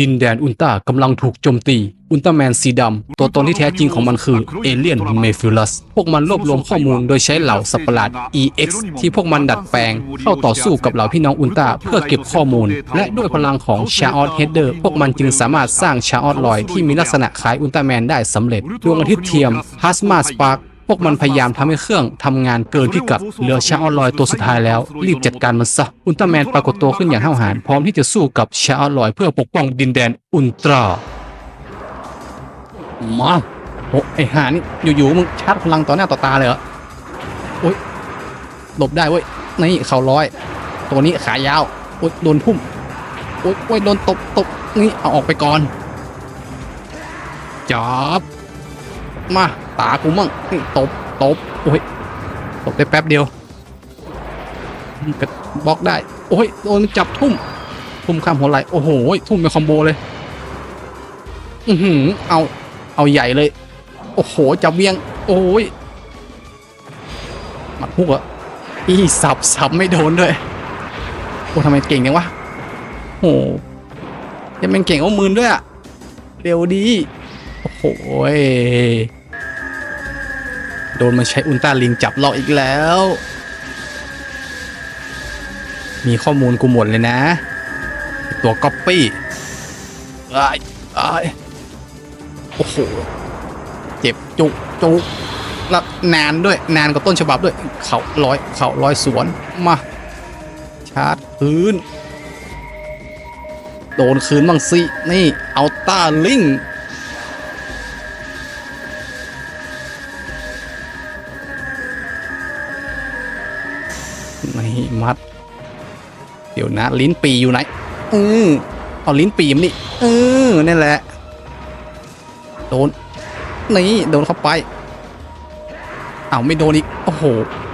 ดินแดนอุลตร้ากำลังถูกโจมตี อุลตร้าแมนสีดำ ตัวตนที่แท้จริงของมันคือเอเลียนเมฟิลัส พวกมันรวบรวมข้อมูลโดยใช้เหล่าสัตว์ประหลาด EX ที่พวกมันดัดแปลง เข้าต่อสู้กับเหล่าพี่น้องอุลตร้าเพื่อเก็บข้อมูล และด้วยพลังของชาออตเฮดเดอร์พวกมันจึงสามารถสร้างชาออตลอยที่มีลักษณะคล้ายอุลตร้าแมนได้สำเร็จ ดวงอาทิตย์เทียมพลาสมาสปาร์ก วกมันพยายามทำให้เครื่องทำงานเกินพิกัด เหลือชาออลอยตัวสุดท้ายแล้ว รีบจัดการมันซะ อุลตร้าแมนปรากฏตัวขึ้นอย่างห้าวหาญพร้อมที่จะสู้กับชาออลอยเพื่อปกป้องดินแดนอุลตร้ามาโอ้ไอหานี่อยู่ๆมึงชาร์จพลังต่อหน้าต่อตาเลยเหรอโอ้ยหลบได้เว้ยนี่เข่าร้อย ตัวนี้ขายาวโอ้ยโดนพุ่มโอ้ยโอ้ยโดนตบตบนี่เอาออกไปก่อนจบ มาตากูมั่งนี่ตบตบโอ้ยตบได้แป๊บเดียวบล็อกได้ โอ้ยโดนจับทุ่ม ทุ่มข้ามหัวไหลโอ้โหทุ่มเป็นคอมโบเลย อือหือเอา เอาใหญ่เลย โอ้โหจับเวียง โอ้ยหมัดฮุกอะอีสับสับไม่โดนด้วยโอ้ทำไมเก่งจังวะโอ้ยังเป็นเก่งเอามืนด้วยอะเร็วดี โอ้โหยโดนมันใช้อุลตร้าลิงจับเราอีกแล้ว มีข้อมูลกูหมดเลยนะ ตัวก๊อปปี้ไอ้ไอ้โอ้โห เจ็บจุกจุกแล้วนานด้วย นานกว่าต้นฉบับด้วย เขาร้อย เขาร้อยสวน มา ชาร์จพื้น โดนคืนบ้างสิ นี่ เอาต้าลิง นี่มัด เดี๋ยวนะ ลิ้นปีอยู่ไหนอือเอาลิ้นปีมนนี่เออนั่นแหละ โดน นี่โดนเข้าไป เอาไม่โดนอีก โอ้โห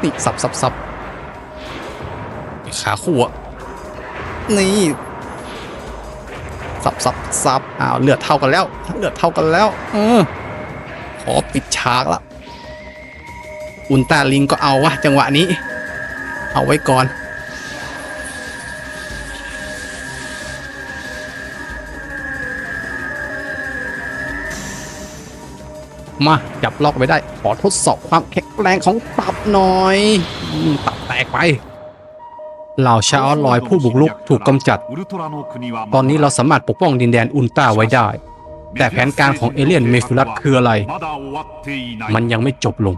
นี่สับสับสับขาคู่อะนี่ สับสับสับอ้าวเลือดเท่ากันแล้ว เลือดเท่ากันแล้ว เออ ขอปิดฉากละ อุลตาลิงก็เอาวะจังหวะนี้ เอาไว้ก่อน มา จับล็อกไว้ได้ ขอทดสอบความแข็งแรงของตับหน่อย ตับแตกไปเหล่าชาออนลอยผู้บุกรุกถูกกำจัด ตอนนี้เราสามารถปกป้องดินแดนอุลตร้าไว้ได้ แต่แผนการของเอเลียนเมฟิลัสคืออะไร มันยังไม่จบลง